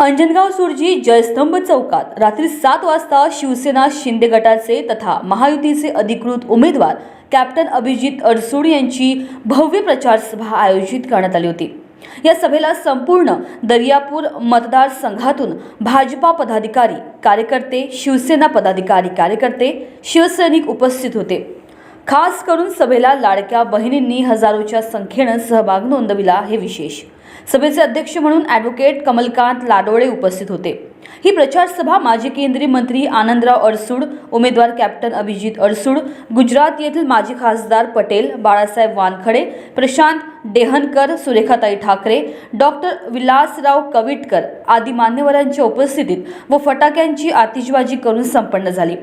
अंजनगाव सुरजी जयस्तंभ चौकात रात्री सात वाजता शिवसेना शिंदे गटाचे तथा महायुतीचे अधिकृत उमेदवार कॅप्टन अभिजित अडसूड यांची भव्य प्रचार सभा आयोजित करण्यात आली होती. या सभेला संपूर्ण दर्यापूर मतदारसंघातून भाजपा पदाधिकारी कार्यकर्ते शिवसेना पदाधिकारी कार्यकर्ते शिवसैनिक उपस्थित होते. खास करून सभेला लाडक्या बहिणींनी हजारोच्या संख्येनं सहभाग नोंदविला हे विशेष. सभेचे अध्यक्ष म्हणून ॲडव्होकेट कमलकांत लाडोळे उपस्थित होते. ही प्रचारसभा माजी केंद्रीय मंत्री आनंदराव अडसूड उमेदवार कॅप्टन अभिजित अडसूड गुजरात येथील माजी खासदार पटेल बाळासाहेब वानखडे प्रशांत डेहनकर सुरेखाताई ठाकरे डॉक्टर विलासराव कविटकर आदी मान्यवरांच्या उपस्थितीत व फटाक्यांची आतिषबाजी करून संपन्न झाली.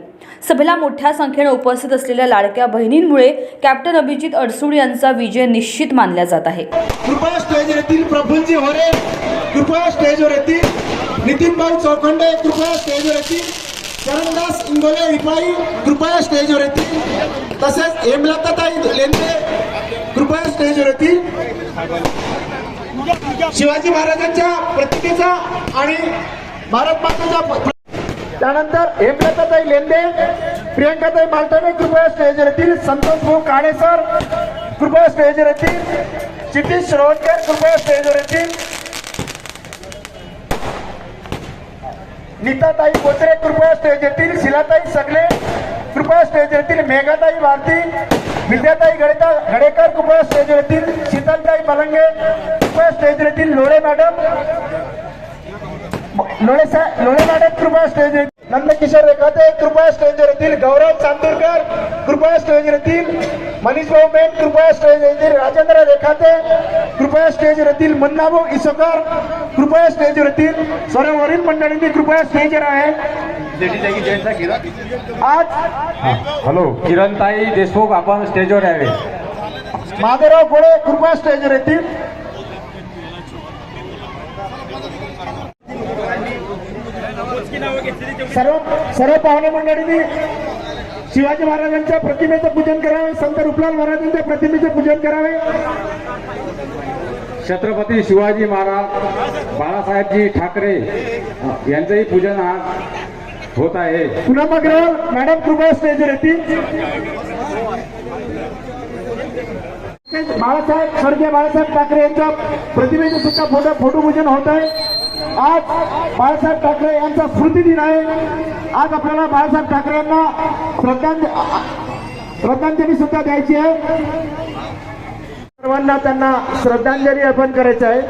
सभेला मोठ्या संख्येने उपस्थित असलेल्या लाडक्या बहिणींमुळे कॅप्टन अभिजित अडसूड यांचा विजय निश्चित मानला जात आहे. कृपया स्टेजवर येतील प्रफुल्लजी होरे कृपया स्टेजवर येतील नितीन भाऊ चौखंडे कृपया स्टेजवर येतील चरणदास इंगोले रिपाई कृपया स्टेजवर येतील तसेच हेमलताताई लेंदे कृपया स्टेजवर येतील शिवाजी महाराजांच्या प्रतिमेचा आणि भारत माताचा त्यानंतर हेमलताताई लेंदे प्रियंकाताई मालटाणे कृपया स्टेजवर येतील संतोष भाऊ काणे सर कृपया स्टेजवर येतील क्षितिश शिरोडकर कृपया स्टेजवर येतील नीताताई कोचरे कृपया स्टेज येतील शिलाताई सगळे कृपया स्टेज येतील मेघाताई भारती विद्याताई गडेता गडेकर कृपया स्टेज येतील शीतलताई मलंगे कृपया स्टेज येतील लोळे मॅडम लोळे साहेब लोळे मॅडम कृपया स्टेज येतील नंदकिशोर रेखाते कृपया स्टेजवर येतील गौरव चांदूरकर कृपया स्टेजवर येतील मनीष भाऊ मेन कृपया स्टेज येतील राजेंद्र रेखाते कृपया स्टेजवर येतील मन्नाभाऊ इसोकर कृपया स्टेजवर येतील सर्ववरील मंडळींनी कृपया स्टेजवर आहे. आज हॅलो. किरणताई देशमुख आपण स्टेजवर यावे माधवराव गोळे कृपया स्टेजवर येतील सर्व सर्व पाहुणे मंडळींनी शिवाजी महाराजांच्या प्रतिमेचं पूजन करावे संत रुपलाल महाराजांच्या प्रतिमेचं पूजन करावे. छत्रपती शिवाजी महाराज बाळासाहेबजी ठाकरे यांचंही पूजन आज होत आहे. पूनम अग्रवाल मॅडम कृपया स्टेजवर येतील. बाळासाहेब स्वर्गीय बाळासाहेब ठाकरे यांच्या प्रतिमेचे सुद्धा फोटो फोटो पूजन होत आहे. आज बाळासाहेब ठाकरे यांचा स्मृती दिन आहे. आज आपल्याला बाळासाहेब ठाकरे यांना श्रद्धांजली श्रद्धांजली सुद्धा द्यायची आहे. सर्वांना त्यांना श्रद्धांजली अर्पण करायचं आहे.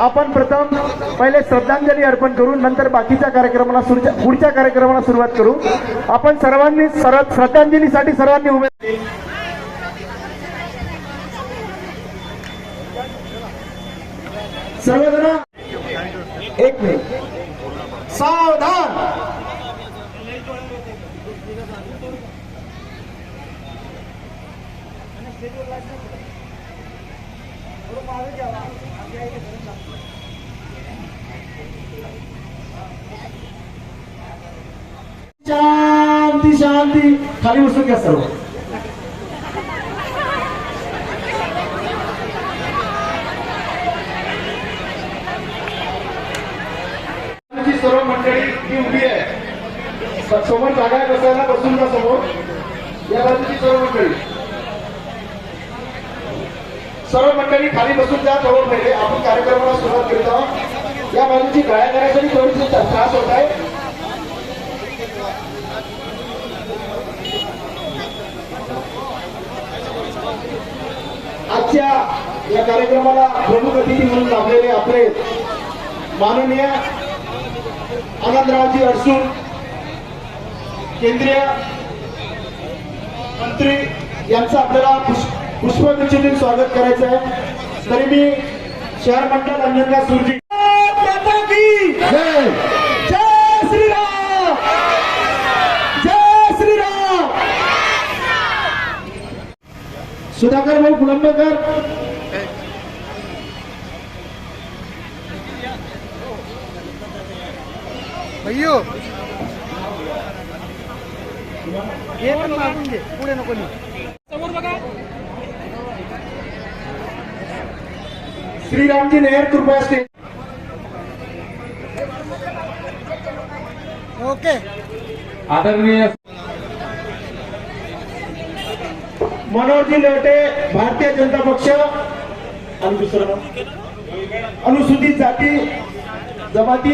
आपण प्रथम पहिले श्रद्धांजली अर्पण करू नंतर बाकीच्या कार्यक्रमाला पुढच्या कार्यक्रमाला सुरुवात करू. आपण सर्वांनी सर्व श्रद्धांजलीसाठी सर्वांनी उभे सर्वजण एक मिनिट सावधान। शांती शांती। खाली बसून घ्या सर्व आमची सर्व मंडळी ही उभी आहे. स- समोर जागा आहे बसायला बसून का समोर. या बाजूची सर्व मंडळी. सर्व मंडळी खाली बसून जा जवळ पहिले. आपण कार्यक्रमाला सुरुवात करीत आहोत. या बाजूची गाया करायसाठी थोडीशी त्रास होत आहे. आजच्या या कार्यक्रमाला प्रमुख अतिथी म्हणून लाभलेले आपले माननीय आनंदरावजी अडसूळ केंद्रीय मंत्री यांचं आपल्याला पुष्प पुष्पगुच्छेतून स्वागत करायचं आहे. तरी मी शहर मंडळ अंजनगा सुरजी माता की जय जय श्रीराम जय श्रीराम सुधाकर भाऊ कुलंबकर श्रीरामजी नेहर कृपया स्टेज ओके. आदरणीय मनोहरजी लोटे भारतीय जनता पक्ष आणि दुसरं नाव? अनुसूचित जाती जमाती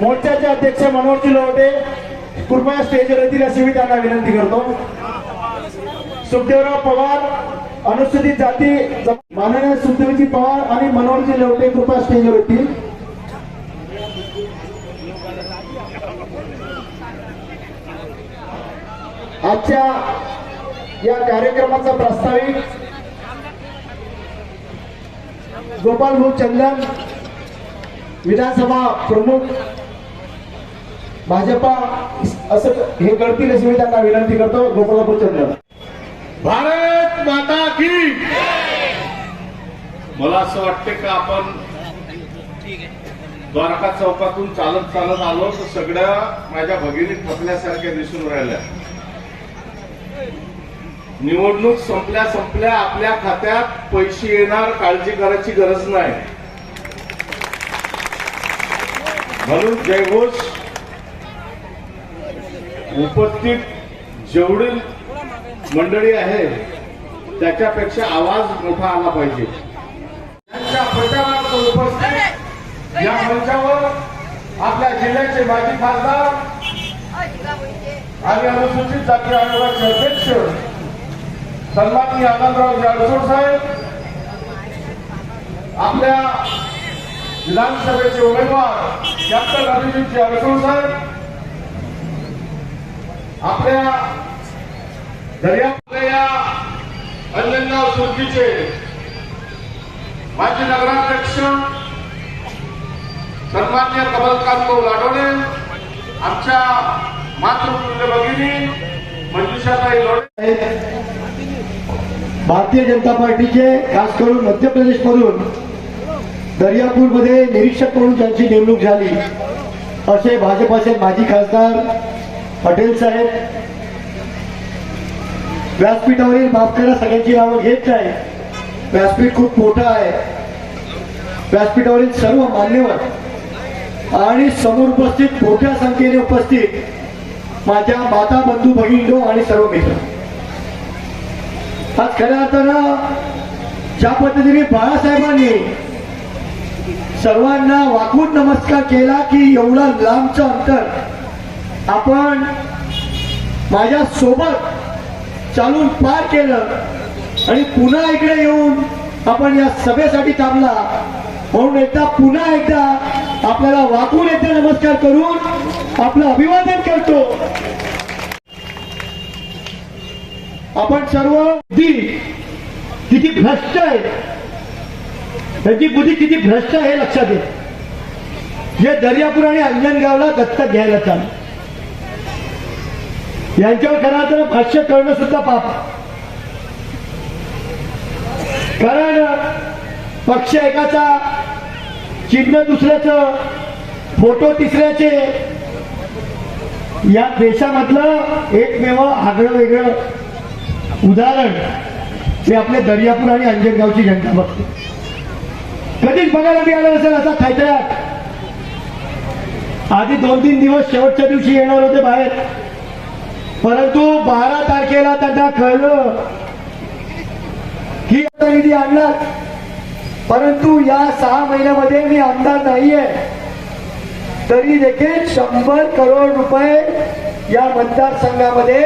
मोर्चाचे अध्यक्ष मनोहरजी लोटे कृपया स्टेजवर येतील अशी मी त्यांना विनंती करतो. सुखदेवराव पवार अनुसूचित जाती माननीय सुखदेवजी पवार आणि मनोहरजी लोटे कृपया स्टेजवर येतील आजच्या या कार्यक्रमाचा प्रास्ताविक गोपाल भाऊ चंदन विधानसभा प्रमुख भाजपा असं हे करतील अशी मी त्यांना विनंती करतो. गोपाळपूर चंद्र भारत माता की मला असं वाटतं का आपण द्वारका चौकातून चालत चालत आलो तर सगळ्या माझ्या भगिनी थकल्यासारख्या दिसून राहिल्या. निवडणूक संपल्या संपल्या आपल्या खात्यात पैसे येणार काळजी करायची गरज नाही. म्हणून जयघोष उपस्थित जेवढी मंडळी आहे त्याच्यापेक्षा आवाज मोठा आला पाहिजे. त्यांच्या प्रचारार्थ उपस्थित या मंचावर आपल्या जिल्ह्याचे माजी खासदार आणि अनुसूचित जाती आयोगाचे अध्यक्ष सन्माननीय आनंदराव जाडसोड साहेब आपल्या विधानसभेचे उमेदवार कॅप्टन अभिजित जाडसोड साहेब आपल्या दर्या या अंजनगाव सुरखीचे माजी नगराध्यक्ष सन्मान्य कमलकांत भाऊ लाडोणे आमच्या मातृपुल्य भगिनी मंजुषाताई लोडे भारतीय जनता पार्टीचे खास करून मध्य प्रदेश मधून दर्यापूरमध्ये निरीक्षक म्हणून त्यांची नेमणूक झाली. असे भाजपाचे माजी खासदार पटेल साहेब व्यासपीठावरील माफ करा सगळ्यांची नावं घेत नाही व्यासपीठ खूप मोठं आहे. व्यासपीठावरील सर्व मान्यवर आणि समोर उपस्थित मोठ्या संख्येने उपस्थित माझ्या माता बंधू भगिनी आणि सर्व मित्र. आज खऱ्या अर्थानं ज्या पद्धतीने बाळासाहेबांनी सर्वांना वाकून नमस्कार केला की एवढा लांबचं अंतर आपण माझ्या सोबत चालून पार केलं आणि पुन्हा इकडे येऊन आपण या सभेसाठी थांबला. म्हणून एकदा पुन्हा एकदा आपल्याला वाकून एकदा नमस्कार करून आपलं अभिवादन करतो. आपण सर्व बुद्धी किती भ्रष्ट आहे त्याची बुद्धी किती भ्रष्ट आहे हे लक्षात येत जे दर्यापूर आणि अंजनगावला दत्तक घ्यायला चालू. यांच्यावर खरं तर भाष्य करणं सुद्धा पाप. कारण पक्ष एकाचा चिन्ह दुसऱ्याचं फोटो तिसऱ्याचे. या देशामधलं एकमेव आगळं वेगळं उदाहरण हे आपले दर्यापूर आणि अंजनगावची जनता बघते. कधीच बघायला मिळालं नसेल असा थैतयात आधी दोन तीन दिवस शेवटच्या दिवशी येणार होते बाहेर. परंतु बारा तारखेला त्यांना कळलं की आता निधी आणणार परंतु या सहा महिन्यामध्ये मी आमदार नाहीये. तरी देखील शंभर करोड रुपये या मतदारसंघामध्ये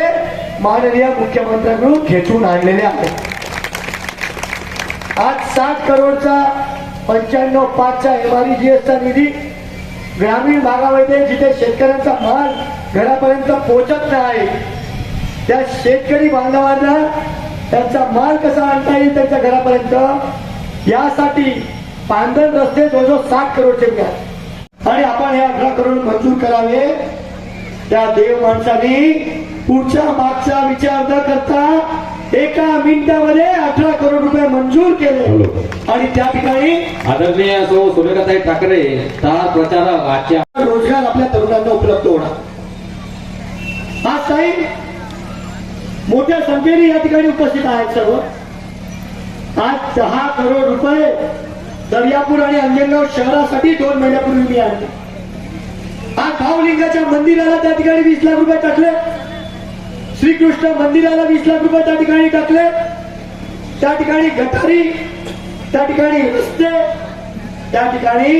माननीय मुख्यमंत्र्यांकडून खेचून आणलेले आहेत. आज सात करोडचा पंच्याण्णव पाचचा एमआरजीएसचा निधी ग्रामीण भागामध्ये जिथे शेतकऱ्यांचा माल घरापर्यंत पोहोचत नाही. त्या शेतकरी बांधवांना त्यांचा माल कसा आणता येईल त्यांच्या घरापर्यंत? यासाठी पांढरण रस्ते जवळजवळ साठ करोडचे मिळाले आणि आपण हे अठरा करोड मंजूर करावे. त्या देव माणसाने पुढच्या मागचा विचार न करता एका मिनिटामध्ये अठरा करोड रुपये मंजूर केले. आणि त्या ठिकाणी आदरणीय सो सुरेखाताई ठाकरे प्रचारक आजच्या रोजगार आपल्या तरुणांना उपलब्ध होणार. आज काही मोठ्या संख्येने या ठिकाणी उपस्थित आहेत सर्व. आज दहा करोड रुपये दर्यापूर आणि अंजनगाव शहरासाठी दोन महिन्यापूर्वी मी आणले. आज भावलिंगाच्या मंदिराला त्या ठिकाणी वीस लाख रुपये टाकले. श्रीकृष्ण मंदिराला वीस लाख रुपये त्या ठिकाणी टाकले. त्या ठिकाणी गटारी त्या ठिकाणी रस्ते त्या ठिकाणी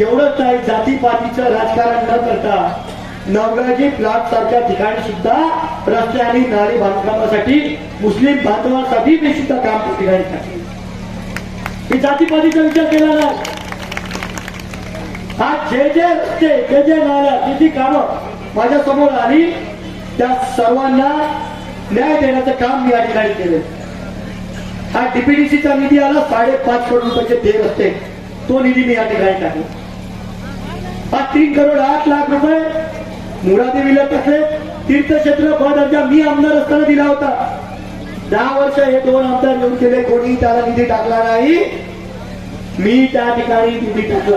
एवढंच नाही जातीपातीचं राजकारण न करता नवगाजी प्लॉट सारख्या ठिकाणी सुद्धा रस्ते आणि नाले बांधकामासाठी मुस्लिम बांधवांसाठी मी सुद्धा काम त्या ठिकाणी टाकले मी जातीपातीचा विचार केला नाही. आज जे जे रस्ते जे जे नाल्या जी जी कामं माझ्यासमोर आली त्या सर्वांना न्याय देण्याचं काम मी या ठिकाणी केलं हा डीपीडीसीचा निधी आला साडेपाच करोड रुपयाचे ते रस्ते. तो निधी मी या ठिकाणी टाकला. हा तीन करोड आठ लाख रुपये मुळादेवीला टाकले तीर्थक्षेत्र ब दर्जा मी आमदार असताना दिला होता. दहा वर्ष हे दोन आमदार येऊन केले. कोणी त्याला निधी टाकला नाही. मी त्या ठिकाणी निधी टाकला.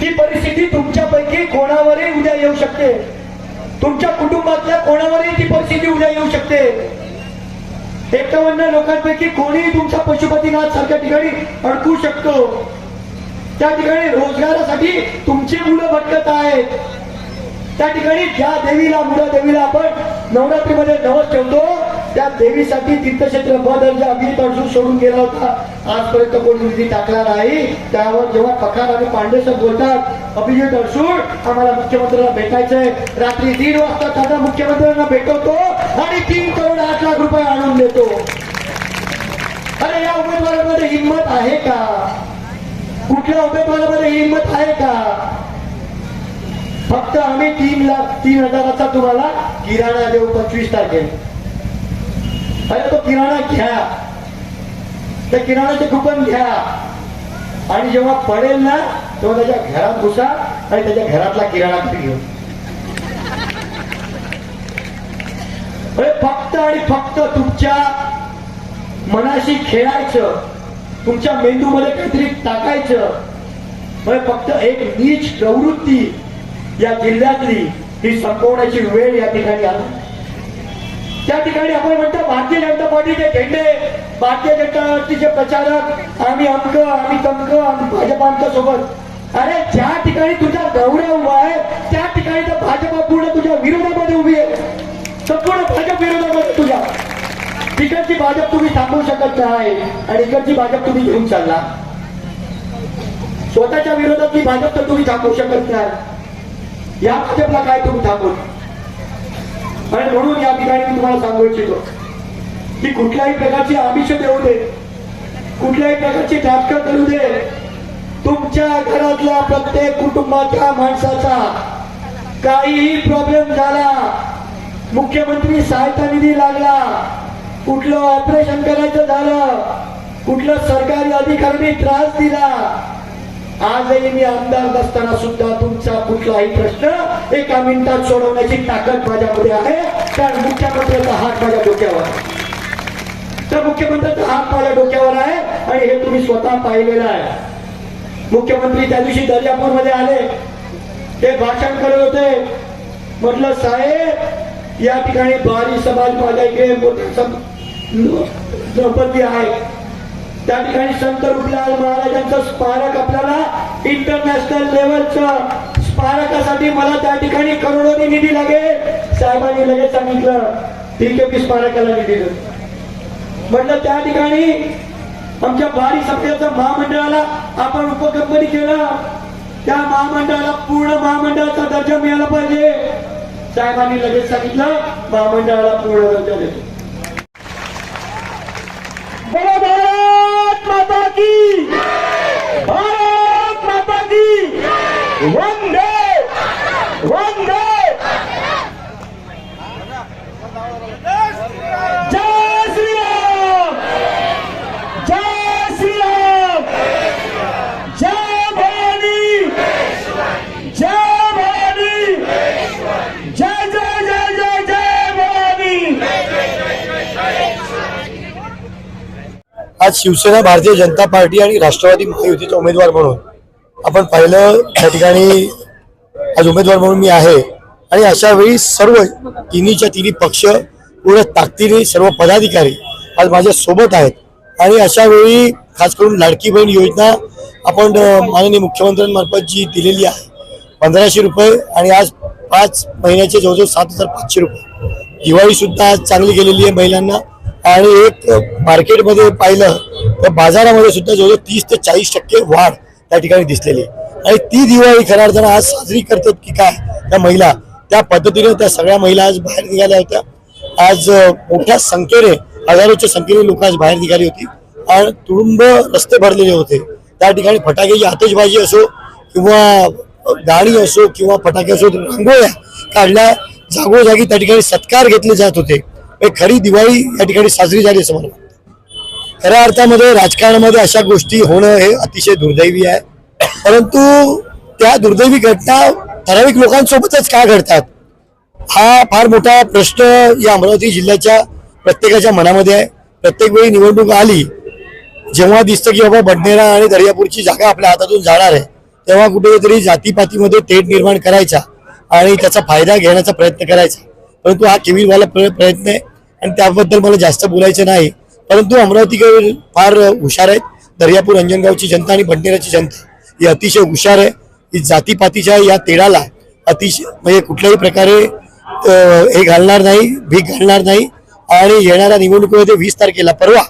ती परिस्थिती तुमच्यापैकी कोणावरही उद्या येऊ शकते. तुमच्या कुटुंबातल्या कोणावरही ती परिस्थिती उद्या येऊ शकते. एकावन्न लोकांपैकी कोणीही तुमच्या पशुपतीनाथ सारख्या ठिकाणी अडकू शकतो. त्या ठिकाणी रोजगारासाठी तुमची मुलं भटकत आहेत. त्या ठिकाणी ज्या देवीला मुला देवीला आपण नवरात्रीमध्ये नवस ठेवतो त्या देवीसाठी तीर्थक्षेत्र ब अभिजित सोडून गेला होता. आजपर्यंत कोणी निधी टाकला नाही. त्यावर जेव्हा पखार आणि पांडेसर बोलतात अभिजित अडसूळ आम्हाला मुख्यमंत्र्यांना भेटायचंय. रात्री दीड वाजता त्यांना मुख्यमंत्र्यांना भेटवतो आणि तीन करोड आठ लाख रुपये आणून देतो. अरे या उमेदवारांमध्ये हिंमत आहे का? कुठल्या उमेदवारामध्ये हिंमत आहे का? फक्त आम्ही तीन लाख तीन हजाराचा तुम्हाला किराणा देऊ पंचवीस तारखेला. अरे तो किराणा घ्या. त्या किराणाचे कुपन घ्या. आणि जेव्हा पडेल ना तेव्हा त्याच्या घरात घुसा आणि त्याच्या घरातला किराणा तुम्ही घेऊन. अरे फक्त आणि फक्त तुमच्या मनाशी खेळायचं. तुमच्या मेंदूमध्ये काहीतरी टाकायचं. म्हणजे फक्त एक नीच प्रवृत्ती या जिल्ह्यातली ही संपवण्याची वेळ या ठिकाणी आली. त्या ठिकाणी आपण म्हणतो भारतीय जनता पार्टीचे झेंडे भारतीय जनता पार्टीचे प्रचारक आम्ही अमक आम्ही तमक आम्ही भाजप आमच्यासोबत. अरे ज्या ठिकाणी तुझा गौरव उभा आहे त्या ठिकाणी तर भाजपा पूर्ण तुझ्या विरोधामध्ये उभी आहे. संपूर्ण भाजप विरोधामध्ये तुझ्या तिकडची भाजप तुम्ही थांबवू शकत नाही आणि इकडची भाजप तुम्ही घेऊन चालला. स्वतःच्या विरोधातली भाजप तर तुम्ही थांबवू शकत नाही. या भाजपला काय तुम्ही थांबवत आणि म्हणून या ठिकाणी मी तुम्हाला सांगू इच्छितो की कुठल्याही प्रकारची आमिष देऊ दे कुठल्याही प्रकारची नाटकं करू दे तुमच्या घरातल्या प्रत्येक कुटुंबाच्या माणसाचा काहीही प्रॉब्लेम झाला मुख्यमंत्री सहायता निधी लागला कुठलं ऑपरेशन करायचं झालं? कुठलं सरकारी अधिकाऱ्यांनी त्रास दिला? आजही मी आमदार असताना सुद्धा तुमचा कुठलाही प्रश्न एका मिनिटात सोडवण्याची ताकद माझ्यामध्ये आहे. कारण मुख्यमंत्र्याचा हात माझ्या डोक्यावर तर मुख्यमंत्र्याचा हात माझ्या डोक्यावर आहे आणि हे तुम्ही स्वतः पाहिलेलं आहे. मुख्यमंत्री त्या दिवशी दर्यापूरमध्ये आले. ते भाषण करत होते. म्हटलं साहेब या ठिकाणी बारी समाज माझ्या इकडे मोठे द्रौपदी आहे. त्या ठिकाणी संत रुपलाल महाराजांचं स्मारक आपल्याला इंटरनॅशनल लेवलचं स्मारकासाठी मला त्या ठिकाणी करोडोनी निधी लागेल. साहेबांनी लगेच सांगितलं ठीक आहे मी स्मारकाला निधी म्हटलं त्या ठिकाणी आमच्या भारी समाजाच्या महामंडळाला आपण उपकंपनी केलं. त्या महामंडळाला पूर्ण महामंडळाचा दर्जा मिळाला पाहिजे. साहेबांनी लगेच सांगितलं महामंडळाला पूर्ण दर्जा देतो. बोलो भारत माता की भारत माता की वंदे वंदे जय श्रीराम जय श्रीराम जय भवानी जय भवानी जय जय जय जय जय भवानी आज शिवसेना भारतीय जनता पार्टी आणि राष्ट्रवादी महायुतीचा उमेदवार म्हणून आपण पाहिलं त्या ठिकाणी आज उमेदवार म्हणून मी आहे. आणि अशा वेळी सर्व तिन्हीच्या तिन्ही पक्ष पूर्ण ताकदीने सर्व पदाधिकारी आज माझ्या सोबत आहेत. आणि अशा वेळी खास करून लाडकी बहीण योजना आपण माननीय मुख्यमंत्र्यांमार्फत जी दिलेली आहे. पंधराशे रुपये आणि आज पाच महिन्याचे जवळजवळ सात हजार पाचशे रुपये. दिवाळी सुद्धा आज चांगली गेलेली आहे महिलांना. आणि एक मार्केटमध्ये पाहिलं तर बाजारामध्ये सुद्धा जवळजवळ तीस ते चाळीस टक्के वाढ त्या ठिकाणी दिसलेली आणि ती दिवाळी खऱ्या अर्थानं आज साजरी करतात की काय त्या महिला त्या पद्धतीने त्या सगळ्या महिला आज बाहेर निघाल्या होत्या. आज मोठ्या संख्येने हजारोच्या संख्येने लोक आज बाहेर निघाली होती. आणि तुडुंब रस्ते भरलेले होते. त्या ठिकाणी फटाक्याची आतषबाजी असो किंवा गाणी असो किंवा फटाके असो रांगोळ्या काढल्या जागोजागी त्या ठिकाणी सत्कार घेतले जात होते. एक खरी दिवाळी या ठिकाणी साजरी झाली असं मला वाटतं. खऱ्या अर्थामध्ये राजकारणामध्ये अशा गोष्टी होणं हे अतिशय दुर्दैवी आहे. परंतु त्या दुर्दैवी घटना ठराविक लोकांसोबतच का घडतात हा फार मोठा प्रश्न या अमरावती जिल्ह्याच्या प्रत्येकाच्या मनामध्ये आहे. प्रत्येक वेळी निवडणूक आली जेव्हा दिसतं की बाबा बडनेरा आणि दर्यापूरची जागा आपल्या हातातून जाणार आहे तेव्हा कुठेतरी जातीपातीमध्ये तेढ निर्माण करायचा आणि त्याचा फायदा घेण्याचा प्रयत्न करायचा. परंतु हा केविलवाला प्र- प्रयत्न आहे. आणि त्याबद्दल मला जास्त बोलायचं नाही. परंतु अमरावतीकडे फार हुशार आहेत. दर्यापूर अंजनगावची जनता आणि बडनेराची जनता. ही अतिशय हुशार आहे. ही जातीपातीच्या या तेढाला अतिशय म्हणजे कुठल्याही प्रकारे हे घालणार नाही भीक घालणार नाही. आणि येणाऱ्या निवडणुकीमध्ये वीस तारखेला परवा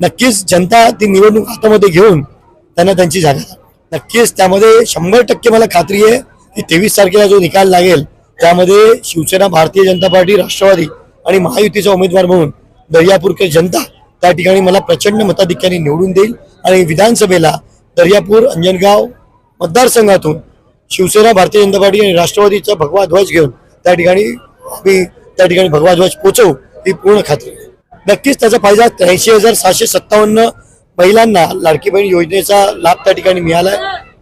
नक्कीच जनता ती निवडणूक हातामध्ये घेऊन त्यांना त्यांची जागा नक्कीच त्यामध्ये शंभर टक्के मला खात्री आहे की तेवीस तारखेला जो निकाल लागेल त्यामध्ये शिवसेना भारतीय जनता पार्टी राष्ट्रवादी आणि महायुतीचा उमेदवार म्हणून दर्यापूरकर जनता त्या ठिकाणी मला प्रचंड मताधिक्याने निवडून देईल. आणि विधानसभेला दर्यापूर अंजनगाव मतदारसंघातून शिवसेना भारतीय जनता पार्टी आणि राष्ट्रवादीचा भगवा ध्वज घेऊन त्या ठिकाणी आम्ही त्या ठिकाणी भगवा ध्वज पोचवू ही पूर्ण खात्री नक्कीच त्याचा फायदा त्र्याऐंशी हजार सहाशे सत्तावन्न महिलांना लाडकी बहीण योजनेचा लाभ त्या ठिकाणी मिळाला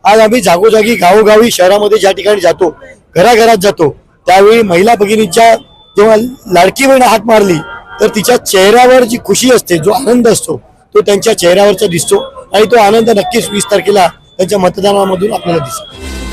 आज आम्ही जागोजागी गावोगावी शहरामध्ये ज्या ठिकाणी जातो घराघरात जातो त्यावेळी महिला भगिनीच्या तेव्हा लाडकी बहीण हात मारली तर तिच्या चेहऱ्यावर जी खुशी असते जो आनंद असतो तो त्यांच्या चेहऱ्यावरचा दिसतो आणि तो आनंद नक्कीच वीस तारखेला त्यांच्या मतदानामधून आपल्याला दिसतो.